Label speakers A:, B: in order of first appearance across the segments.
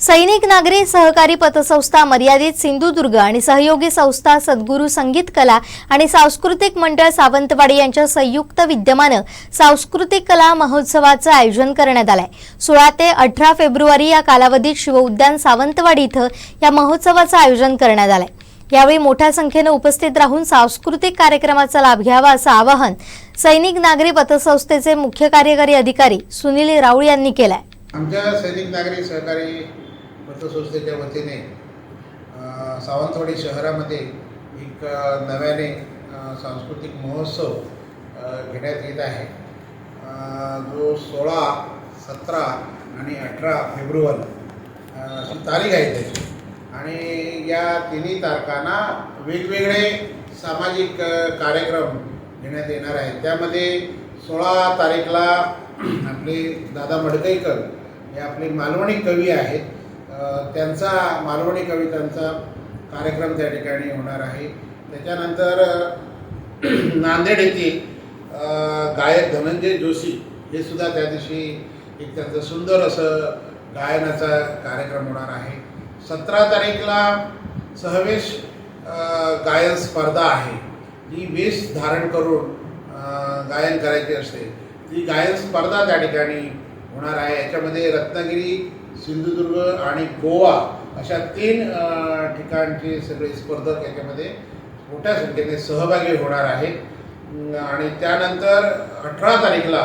A: सैनिक नागरी सहकारी पतसंस्था मर्यादित सिंधुदुर्ग आणि सहयोगी संस्था सद्गुरू संगीत कला आणि सांस्कृतिक मंडळ सावंतवाडी यांच्या संयुक्त विद्यमानं सांस्कृतिक कला महोत्सवाचं आयोजन करण्यात आलंय. सोळा ते अठरा फेब्रुवारी या कालावधीत शिवउद्यान सावंतवाडी इथं या महोत्सवाचं आयोजन करण्यात आलंय. यावेळी मोठ्या संख्येनं उपस्थित राहून सांस्कृतिक कार्यक्रमाचा लाभ घ्यावा असं आवाहन सैनिक नागरी पतसंस्थेचे मुख्य कार्यकारी अधिकारी सुनील राऊळ यांनी केलंय.
B: आमच्या सैनिक नागरी सहकारी पतसंस्थेच्या वतीने सावंतवाडी शहरामध्ये एक नव्याने सांस्कृतिक महोत्सव घेण्यात येत आहे. जो सोळा सतरा आणि अठरा फेब्रुवारी अशी तारीख आहे त्याची. आणि या तिन्ही तारखांना वेगवेगळे सामाजिक कार्यक्रम घेण्यात येणार आहेत. त्यामध्ये सोळा तारीखला आपले दादा मडकईकर हे आपले मालवणी कवी आहेत. त्यांचा मालवणी कवितांचा कार्यक्रम त्या ठिकाणी होणार आहे. त्याच्यानंतर नांदेड येथील गायक धनंजय जोशी हे सुद्धा त्या दिवशी एक त्यांचं सुंदर असं गायनाचा कार्यक्रम होणार आहे. सतरा तारीखला सहवेश गायन स्पर्धा आहे. जी वेश धारण करून गायन करायची असते. ती गायन स्पर्धा त्या ठिकाणी होणार आहे. याच्यामध्ये रत्नागिरी सिंधुदुर्ग आणि गोवा अशा तीन ठिकाणचे सगळे स्पर्धक याच्यामध्ये मोठ्या संख्येने सहभागी होणार आहेत. आणि त्यानंतर अठरा तारीखला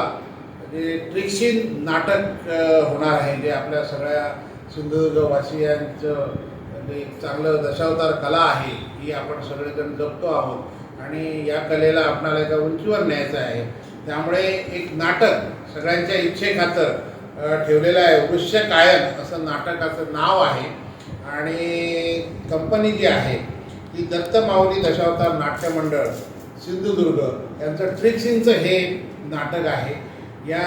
B: जे ट्रिक्सिन नाटक होणार आहे जे आपल्या सगळ्या सिंधुदुर्गवासियांचं म्हणजे एक चांगलं दशावतार कला आहे ही आपण सगळेजण जपतो आहोत. आणि या कलेला आपणाला एका उंचीवर न्यायचं आहे. त्यामुळे एक नाटक सगळ्यांच्या इच्छेखातर ठेवलेलं आहे. वृश्य कायन असं नाटकाचं नाव आहे. आणि कंपनी जी आहे ती दत्त माऊली दशावतार नाट्य मंडळ सिंधुदुर्ग यांचं ट्रिक्सिंगचं हे नाटक आहे. या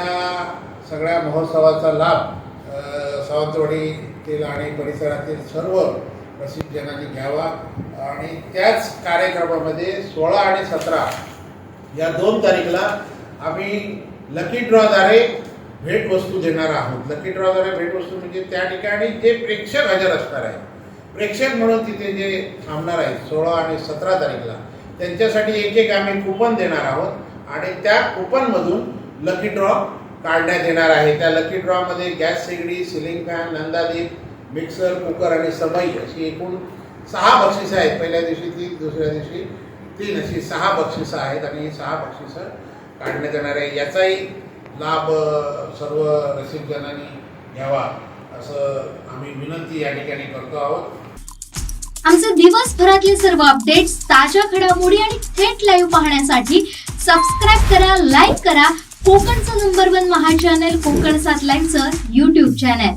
B: सगळ्या महोत्सवाचा लाभ अ, सावंतवाडीतील आणि परिसरातील सर्व प्रसिद्धजनांनी घ्यावा. आणि त्याच कार्यक्रमामध्ये सोळा आणि सतरा या दोन तारीखला आम्ही लकी ड्रॉद्वारे भेटवस्तू देणार आहोत. लकी ड्रॉद्वारे भेटवस्तू म्हणजे त्या ठिकाणी जे प्रेक्षक हजर असणार आहेत. प्रेक्षक म्हणून तिथे जे थांबणार आहेत सोळा आणि सतरा तारीखला त्यांच्यासाठी एक एक आम्ही कुपन देणार आहोत. आणि त्या कुपनमधून लकी ड्रॉ काढण्यात येणार आहे. त्या लकी ड्रॉमध्ये गॅस शेगडी सिलिंग फॅन नंदादीप मिक्सर कुकर आणि समई अशी एकूण सहा बक्षिसं आहेत. पहिल्या दिवशी तीन दुसऱ्या दिवशी तीन अशी सहा बक्षिसं आहेत आणि ही सहा बक्षिसं काढण्यात येणार आहे. याचाही लाभ सर्व रसिकजनांनी घ्यावा असं आम्ही विनंती या ठिकाणी करतो आहोत.
C: आमचे दिवसभरातले सर्व अपडेट्स ताज्या घडामोडी आणि थेट लाईव्ह पाहण्यासाठी सबस्क्राईब करा लाईक करा. कोकणचं नंबर वन महा चॅनल कोकण सात लाईनचं युट्यूब चॅनल